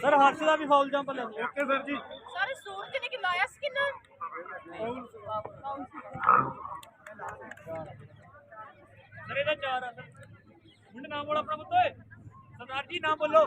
Sir Harsh ਦਾ ਵੀ foul jump ਲੈ ਓਕੇ ਸਰ ਜੀ। ਸਾਰੇ ਸੂਟ ਕਿਨੇ ਕਿ ਲਾਇਆ ਸੀ ਕਿੰਨਾ? ਸਰ ਇਹਦਾ ਚਾਰ ਆ ਸਰ। ਮੁੰਡੇ ਨਾਮ ਬੋਲ ਆਪਣਾ ਪੁੱਤ ਓਏ। ਸਰਦਾਰ ਜੀ ਨਾਮ ਬੋਲੋ।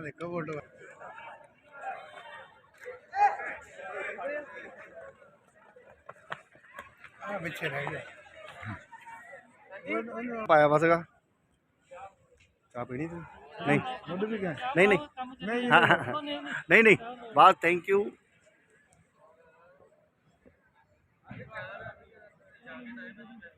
ਆ ਦੇਖੋ ਫੋਟੋ। ਆ ਪਿੱਛੇ ਰਹਿ ਗਿਆ। ਪਾਇਆ ਬਸਗਾ ਚਾਹ ਪੀਣੀ ਤੂੰ? ਨਹੀਂ। ਮੁੱਢ ਵੀ ਗਿਆ। ਨਹੀਂ ਨਹੀਂ। ਨਹੀਂ। ਨਹੀਂ ਬਾਤ ਥੈਂਕ ਯੂ ਜਾਂਦਾ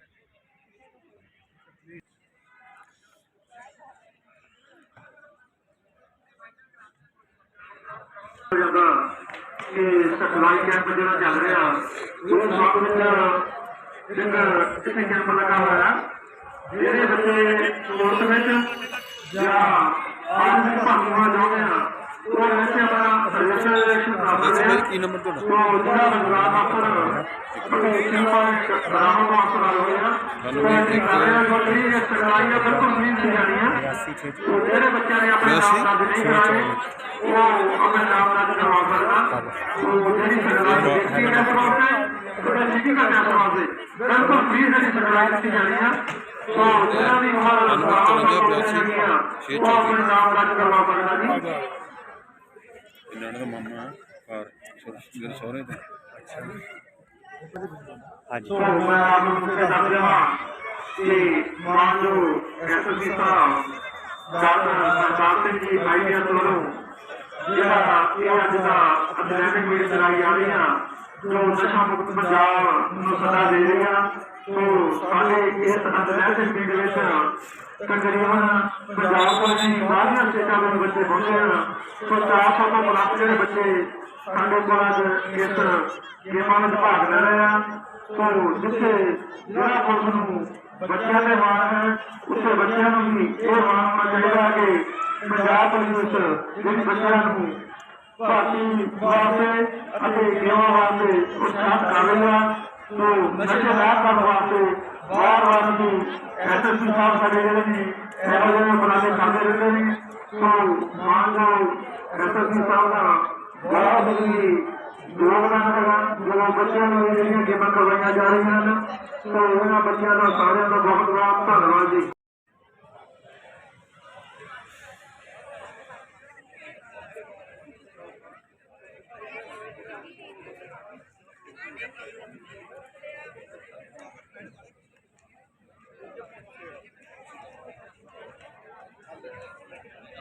ਕਿ ਸਪਲਾਈ ਕੈਂਪ ਜਿਹੜਾ ਚੱਲ ਰਿਹਾ ਉਹ ਸਭ ਵਿੱਚ ਇੱਕ ਕਿਤੇ ਕੈਂਪ ਲੱਗਾ ਹੋਇਆ ਜਿਹੜੇ ਬੱਚੇ ਸਪੋਰਟ ਵਿੱਚ ਜਾਂ ਆਰਮੀ ਵਿੱਚ ਭਾਗ ਲੈਣਾ ਚਾਹੁੰਦੇ ਆ ਉਹ ਵਿੱਚ ਆਪਣਾ ਸਰਵਿਸ ਇਲੈਕਸ਼ਨ ਕਰਦੇ ਆ। ਕੀ ਨੰਬਰ ਤੁਹਾਡਾ? ਤੋਂ ਜਿਹੜਾ ਰੰਗਾਨ ਆਫਰ ਆਪਣੇ ਟੀਮ ਪੁਆਇੰਟ ਬਰਾਬਰ ਆਫਰ ਆ ਹੋਇਆ ਸਾਨੂੰ ਇਹ ਗੋਲੀ ਇਹ ਸਪਲਾਈ ਦਾ ਬਿਲਕੁਲ ਨਹੀਂ ਸੀ ਜਾਣੀ ਆ। ਜਿਹੜੇ ਬੱਚਿਆਂ ਨੇ ਆਪਣੇ ਨਾਮ ਦਰਜ ਨਹੀਂ ਕਰਾਏ ਉਹ ਆਪਣੇ ਨਾਮ ਦਰਜ ਕਰਵਾ ਸਕਦਾ ਤੋ ਜਿਹੜੀ ਸਰਕਾਰ ਦੀ ਦਿੱਤੀ ਹੈ ਪ੍ਰੋਗਰਾਮ ਉਹਦਾ ਨਿੱਜੀ ਕਰਨਾ ਪ੍ਰੋਗਰਾਮ ਬਿਲਕੁਲ ਫ੍ਰੀ ਜਿਹੜੀ ਸਰਕਾਰ ਦਿੱਤੀ ਜਾਣੀ ਆ ਤੋ ਜਿਹੜਾ ਵੀ ਹਮਾਰਾ ਨਾਮ ਉਹ ਆਪਣੇ ਨਾਮ ਦਰਜ ਕਰਵਾ ਸਕਦਾ ਜੀ ਇਹਨਾਂ ਦਾ ਮਾਮਾ ਘਰ ਮੇਰੇ ਸਹੁਰੇ ਤੇ ਸੋ ਮੈਂ ਆਪ ਨੂੰ ਮੁੱਖ ਦੱਸ ਰਿਹਾ ਕਿ ਮਾਨਜੋ ਐਸਐਸਪੀ ਸਾਹਿਬ ਡਾਕਟਰ ਸਰਦਾਰ ਸਿੰਘ ਜੀ ਆਈਡੀਆ ਵੱਲੋਂ ਜਿਹੜਾ ਇਹ ਅੱਜ ਦਾ ਮੀਟ ਚਲਾਈ ਜਾ ਰਹੀ ਆ ਜੋ ਨਸ਼ਾ ਮੁਕਤ ਪੰਜਾਬ ਨੂੰ ਸਦਾ ਦੇ ਰਹੀ ਆ ਸੋ ਸਾਡੇ ਇਸ ਅਧਿਐਨ ਮੀਟ ਵਿੱਚ ਤਕਰੀਬਨ ਪੰਜਾਬ ਤੋਂ ਨਹੀਂ, ਬਾਹਰਲੀਆਂ ਸਟੇਟਾਂ ਦੇ ਬੱਚੇ ਪਹੁੰਚੇ ਹਨ ਸੋ 400 ਤੋਂ ਪਲੱਸ ਜਿਹੜੇ ਬੱਚੇ ਸਾਡੇ ਕੋਲ ਅੱਜ ਇਸ ਗੇਮਾਂ ਵਿੱਚ ਭਾਗ ਲੈ ਰਹੇ ਆ। ਸੋ ਜਿੱਥੇ ਜਿਹੜਾ ਪੁਲਿਸ ਨੂੰ ਬੱਚਿਆਂ ਦੇ ਮਾਣ ਹੈ ਉਸੇ ਬੱਚਿਆਂ ਨੂੰ ਵੀ ਇਹ ਮਾਣ ਹੋਣਾ ਚਾਹੀਦਾ ਕਿ ਪੰਜਾਬ ਪੁਲਿਸ ਜਿਹੜੇ ਬੱਚਿਆਂ ਨੂੰ ਭਾਰਤੀ ਵਾਸਤੇ ਅਤੇ ਗੇਮਾਂ ਵਾਸਤੇ ਉਤਸ਼ਾਹਤ ਕਰ ਰਹੀ ਨਸ਼ੇ ਨਾ ਕਰਨ ਵਾਸਤੇ ਬਾਰ ਬਾਰ ਦੀ ਐਸਐਸਪੀ ਸਾਹਿਬ ਸਾਡੇ ਜਿਹੜੇ ਨੇ ਇਹੋ ਜਿਹੇ ਉਪਰਾਲੇ ਕਰਦੇ ਰਹਿੰਦੇ ਨੇ ਸੋ ਮਾਨ ਐਸਐਸਪੀ ਸਾਹਿਬ ਦਾ ਬਹੁਤ ਹੀ ਯੋਗਦਾਨ ਹੈਗਾ ਜਦੋਂ ਬੱਚਿਆਂ ਨੂੰ ਜਿਹੜੀਆਂ ਗੇਮਾਂ ਕਰਵਾਈਆਂ ਜਾ ਰਹੀਆਂ ਹਨ ਸੋ ਉਹਨਾਂ ਬੱਚਿਆਂ ਦਾ ਸਾਰਿਆਂ ਦਾ ਬਹੁਤ ਬਹੁਤ ਧੰਨਵਾਦ ਜੀ ਪੰਦਰਾਂ ਸੌ ਮੀਟਰ ਇੰਜੀਨੀਅਰ ਲਾਇਨ ਦਾ ਕੰਮ ਪ੍ਰੋਫੈਸਰ ਦੇ ਜਿਹੜੇ ਬੱਚੇ ਨੇ ਅੱਜ ਦੇ ਕਮਰੇ ਤੇ ਕਾਫੀ ਜਿਹੜੇ ਸਟਾਰਟ ਪੁਆਇੰਟ ਤੇ ਚਲੇ ਜਾਂਦੇ ਤੇ ਹੋਰ ਸਾਰੇ ਉੱਤੇ ਲਗਾ